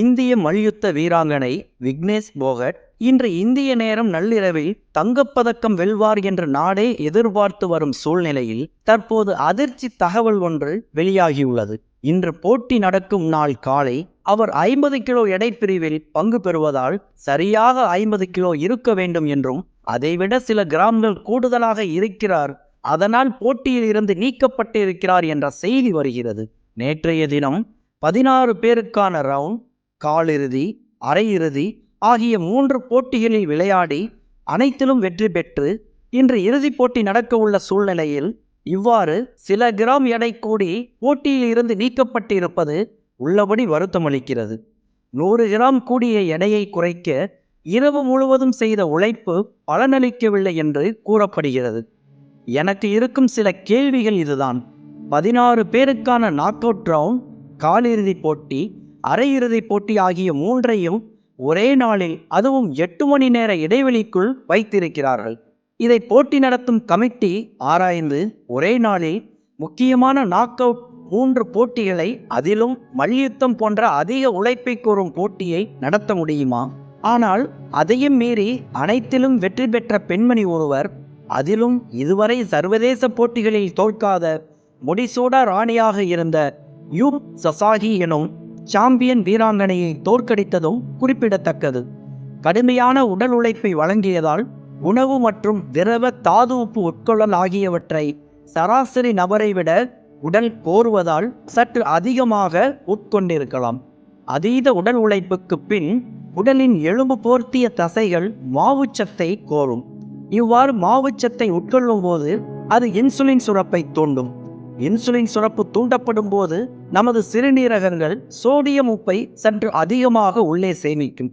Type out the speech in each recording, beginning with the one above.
இந்திய மல்யுத்த வீராங்கனை விக்னேஷ் போகட் இன்று இந்திய நேரம் நள்ளிரவில் தங்கப்பதக்கம் வெல்வார் என்று நாடே எதிர்பார்த்து வரும் சூழ்நிலையில் தற்போது அதிர்ச்சி தகவல் ஒன்று வெளியாகியுள்ளது. இன்று போட்டி நடக்கும் நாள் காலை அவர் ஐம்பது கிலோ எடை பிரிவில் பங்கு பெறுவதால் சரியாக ஐம்பது கிலோ இருக்க வேண்டும் என்றும் அதைவிட சில கிராம்கள் கூடுதலாக இருக்கிறார். அதனால் போட்டியில் இருந்து நீக்கப்பட்டிருக்கிறார் என்ற செய்தி வருகிறது. நேற்றைய தினம் பதினாறு பேருக்கான ரவுண்ட் காலிறுதி அரையிறுதி ஆகிய மூன்று போட்டிகளில் விளையாடி அனைத்திலும் வெற்றி பெற்று இன்று இறுதிப் போட்டி நடக்க உள்ள சூழ்நிலையில் இவ்வாறு சில கிராம் எடை கூடி போட்டியில் இருந்து நீக்கப்பட்டிருப்பது உள்ளபடி வருத்தமளிக்கிறது நூறு கிராம் கூடிய எடையை குறைக்க இரவு முழுவதும் செய்த உழைப்பு பலனளிக்கவில்லை என்று கூறப்படுகிறது. எனக்கு இருக்கும் சில கேள்விகள் இதுதான். பதினாறு பேருக்கான நாக் அவுட் ரவுண்ட் காலிறுதிப் போட்டி அரையிறுதிப் போட்டி ஆகிய மூன்றையும் ஒரே நாளில் அதுவும் எட்டு மணி நேர இடைவெளிக்குள் வைத்திருக்கிறார்கள். இதை போட்டி நடத்தும் கமிட்டி ஆராய்ந்து ஒரே நாளில் முக்கியமான நாக் அவுட் மூன்று போட்டிகளை அதிலும் மல்யுத்தம் போன்ற அதிக உழைப்பை கோரும் போட்டியை நடத்த முடியுமா? ஆனால் அதையும் மீறி அனைத்திலும் வெற்றி பெற்ற பெண்மணி ஒருவர் அதிலும் இதுவரை சர்வதேச போட்டிகளில் தோற்காத முடிசூடா ராணியாக இருந்த யூ. சசாகி எனும் சாம்பியன் வீராங்கனையை தோற்கடித்ததும் குறிப்பிடத்தக்கது. கடுமையான உடல் உழைப்பை வழங்கியதால் உணவு மற்றும் திரவ தாது உப்பு உட்கொள்ளல் ஆகியவற்றை சராசரி நபரை விட உடல் கோருவதால் சற்று அதிகமாக உட்கொண்டிருக்கலாம். அதீத உடல் உழைப்புக்கு பின் உடலின் எலும்பு போர்த்திய தசைகள் மாவுச்சத்தை கோரும். இவ்வாறு மாவுச்சத்தை உட்கொள்ளும் போது அது இன்சுலின் சுரப்பை தூண்டும். இன்சுலின் சுரப்பு தூண்டப்படும் போது நமது சிறுநீரகங்கள் சோடியம் உப்பை சற்று அதிகமாக உள்ளே சேமிக்கும்.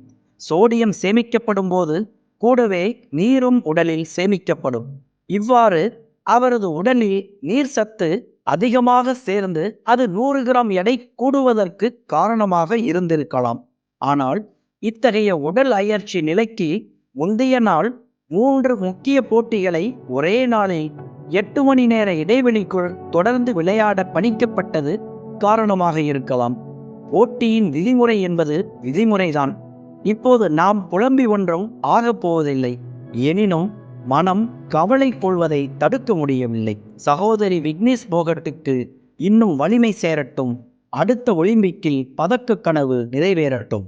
சோடியம் சேமிக்கப்படும் போது கூடவே நீரும் உடலில் சேமிக்கப்படும். இவ்வாறு அவரது உடலில் நீர் சத்து அதிகமாக சேர்ந்து அது நூறு கிராம் எடை கூடுவதற்கு காரணமாக இருந்திருக்கலாம். ஆனால் இத்தகைய உடல் அயற்சி நிலைக்கு முந்தைய நாள் மூன்று முக்கிய போட்டிகளை ஒரே நாளில் எட்டு மணி நேர இடைவெளிக்குள் தொடர்ந்து விளையாட பணிக்கப்பட்டது காரணமாக இருக்கலாம். போட்டியின் விதிமுறை என்பது விதிமுறைதான். இப்போது நாம் புலம்பி ஒன்றும் ஆகப் போவதில்லை. எனினும் மனம் கவலை கொள்வதை தடுக்க முடியவில்லை. சகோதரி விக்னேஷ் போகட்டுக்கு இன்னும் வலிமை சேரட்டும். அடுத்த ஒலிம்பிக்கில் பதக்க கனவு நிறைவேறட்டும்.